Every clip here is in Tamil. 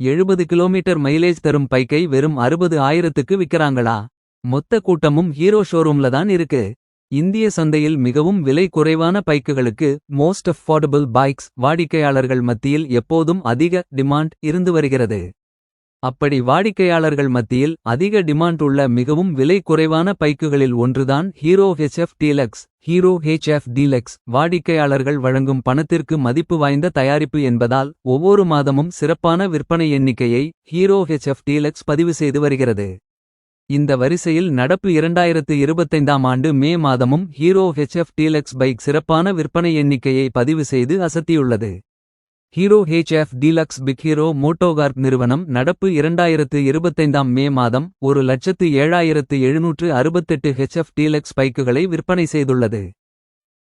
எழுபது கிலோமீட்டர் மைலேஜ் தரும் பைக்கை வெறும் அறுபது ஆயிரத்துக்கு விக்கிறாங்களா மொத்த கூட்டமும் ஹீரோ ஷோரூம்ல தான் இருக்கு. இந்திய சந்தையில் மிகவும் விலை குறைவான பைக்குகளுக்கு மோஸ்ட் அஃபோர்டபுள் பைக்ஸ் வாடிக்கையாளர்கள் மத்தியில் எப்போதும் அதிக டிமாண்ட் இருந்து வருகிறது. அப்படி வாடிக்கையாளர்கள் மத்தியில் அதிக டிமாண்ட் உள்ள மிகவும் விலை குறைவான பைக்குகளில் ஒன்றுதான் Hero HF Deluxe Hero HF Deluxe வாடிக்கையாளர்கள் வழங்கும் பணத்திற்கு மதிப்பு வாய்ந்த தயாரிப்பு என்பதால் ஒவ்வொரு மாதமும் சிறப்பான விற்பனை எண்ணிக்கையை ஹீரோ ஹெச்எஃப் டீலக்ஸ் பதிவு செய்து வருகிறது. இந்த வரிசையில் நடப்பு இரண்டாயிரத்து இருபத்தைந்தாம் ஆண்டு மே மாதமும் ஹீரோ ஹெச்எஃப் டீலக்ஸ் பைக் சிறப்பான விற்பனை எண்ணிக்கையை பதிவு செய்து அசத்தியுள்ளது. ஹீரோ ஹெச்எஃப் டீலக்ஸ் பிக் ஹீரோ மோட்டோகார்க் நிறுவனம் நடப்பு இரண்டாயிரத்து இருபத்தைந்தாம் மே மாதம் ஒரு லட்சத்து ஏழாயிரத்து எழுநூற்று அறுபத்தெட்டு ஹெச்எஃப் டீலக்ஸ் பைக்குகளை விற்பனை செய்துள்ளது.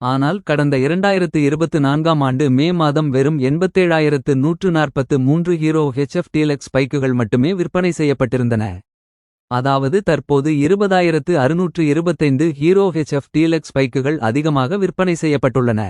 ஆனால் கடந்த இரண்டாயிரத்து இருபத்து நான்காம் ஆண்டு மே மாதம் வெறும் எண்பத்தேழாயிரத்து நூற்று நாற்பத்து மூன்று ஹீரோ ஹெச்எஃப் டீலக்ஸ் பைக்குகள் மட்டுமே விற்பனை செய்யப்பட்டிருந்தன. அதாவது தற்போது இருபதாயிரத்து அறுநூற்று இருபத்தைந்து ஹீரோ ஹெச்எஃப் டீலக்ஸ் பைக்குகள் அதிகமாக விற்பனை செய்யப்பட்டுள்ளன.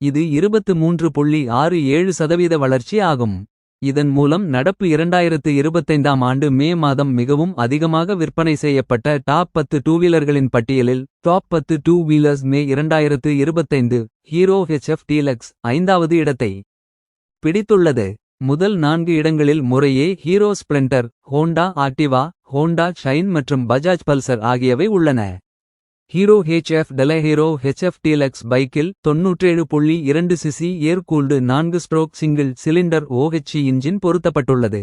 இது இருபத்து மூன்று புள்ளி ஆறு ஏழு சதவீத வளர்ச்சி ஆகும். இதன் மூலம் நடப்பு இரண்டாயிரத்து இருபத்தைந்தாம் ஆண்டு மே மாதம் மிகவும் அதிகமாக விற்பனை செய்யப்பட்ட டாப் பத்து டூ வீலர்களின் பட்டியலில் டாப் பத்து டூ வீலர்ஸ் மே இரண்டாயிரத்து இருபத்தைந்து ஹீரோ ஹெச்எஃப் டீலக்ஸ் ஐந்தாவது இடத்தை பிடித்துள்ளது. முதல் நான்கு இடங்களில் முறையே Hero Splendor Honda Activa Honda Shine மற்றும் பஜாஜ் பல்சர் ஆகியவை உள்ளன. ஹீரோ ஹெச்எஃப் டெலஹீரோ ஹெச்எஃப் டீலக்ஸ் பைக்கில் தொன்னூற்றேழு புள்ளி இரண்டு சிசி ஏர்கூல்டு நான்கு stroke single cylinder OHC engine பொருத்தப்பட்டுள்ளது.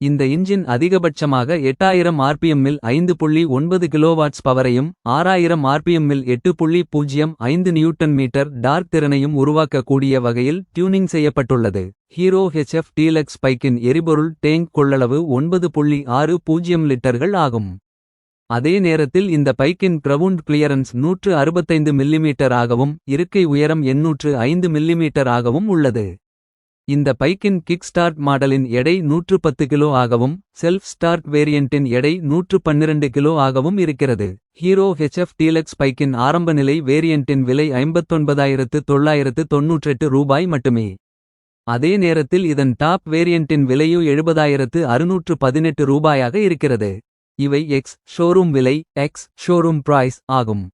இந்த இன்ஜின் அதிகபட்சமாக எட்டாயிரம் ஆர்பிஎம்மில் ஐந்து புள்ளி ஒன்பது கிலோவாட்ஸ் பவரையும் ஆறாயிரம் ஆர்பிஎம்மில் எட்டு புள்ளி பூஜ்ஜியம் ஐந்து நியூட்டன் மீட்டர் டார்க் திறனையும் உருவாக்கக்கூடிய வகையில் டியூனிங் செய்யப்பட்டுள்ளது. ஹீரோ ஹெச்எஃப் டீலக்ஸ் பைக்கின் எரிபொருள் டேங்க் கொள்ளளவு ஒன்பது புள்ளி ஆறு பூஜ்ஜியம் லிட்டர்கள் ஆகும். அதே நேரத்தில் இந்த பைக்கின் கிரவுண்ட் கிளியரன்ஸ் நூற்று அறுபத்தைந்து மில்லிமீட்டர் ஆகவும் இருக்கை உயரம் எண்ணூற்று ஐந்து மில்லிமீட்டர் ஆகவும் உள்ளது. இந்த பைக்கின் கிக் ஸ்டார்ட் மாடலின் எடை நூற்று பத்து கிலோ ஆகவும் செல்ஃப் ஸ்டார்ட் வேரியண்டின் எடை நூற்று பன்னிரண்டு கிலோ ஆகவும் இருக்கிறது. ஹீரோ ஹெச்எஃப் டீலக்ஸ் பைக்கின் ஆரம்ப நிலை வேரியண்டின் விலை ஐம்பத்தொன்பதாயிரத்து தொள்ளாயிரத்து தொன்னூற்றெட்டு ரூபாய் மட்டுமே. அதே நேரத்தில் இதன் டாப் வேரியண்டின் விலையோ எழுபதாயிரத்து அறுநூற்று பதினெட்டு ரூபாயாக இருக்கிறது. இவை எக்ஸ் ஷோரூம் விலை எக்ஸ் ஷோரூம் பிரைஸ் ஆகும்.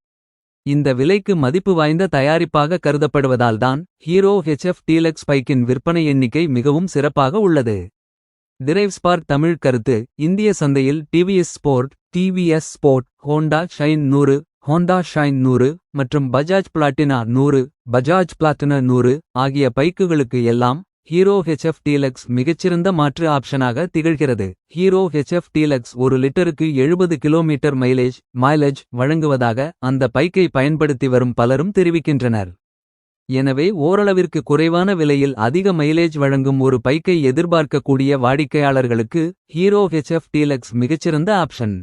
இந்த விலைக்கு மதிப்பு வாய்ந்த தயாரிப்பாக கருதப்படுவதால்தான் ஹீரோ ஹெச்எஃப் டீலக்ஸ் பைக்கின் விற்பனை எண்ணிக்கை மிகவும் சிறப்பாக உள்ளது. டிரைவ் ஸ்பார்க் தமிழ் கருத்து இந்திய சந்தையில் TVS Sport TVS Sport Honda Shine நூறு ஹோண்டா ஷைன் நூறு மற்றும் பஜாஜ் பிளாட்டினா நூறு பஜாஜ் பிளாட்டினா நூறு ஆகிய பைக்குகளுக்கு எல்லாம் ஹீரோ ஹெச்எஃப் டீலக்ஸ் மிகச்சிறந்த மாற்று ஆப்ஷனாக திகழ்கிறது. ஹீரோ ஹெச்எஃப் டீலக்ஸ் ஒரு லிட்டருக்கு எழுபது கிலோமீட்டர் மைலேஜ் மைலேஜ் வழங்குவதாக அந்த பைக்கை பயன்படுத்தி வரும் பலரும் தெரிவிக்கின்றனர். எனவே ஓரளவிற்கு குறைவான விலையில் அதிக மைலேஜ் வழங்கும் ஒரு பைக்கை எதிர்பார்க்கக்கூடிய வாடிக்கையாளர்களுக்கு ஹீரோ ஹெச்எஃப் டீலக்ஸ் மிகச்சிறந்த ஆப்ஷன்.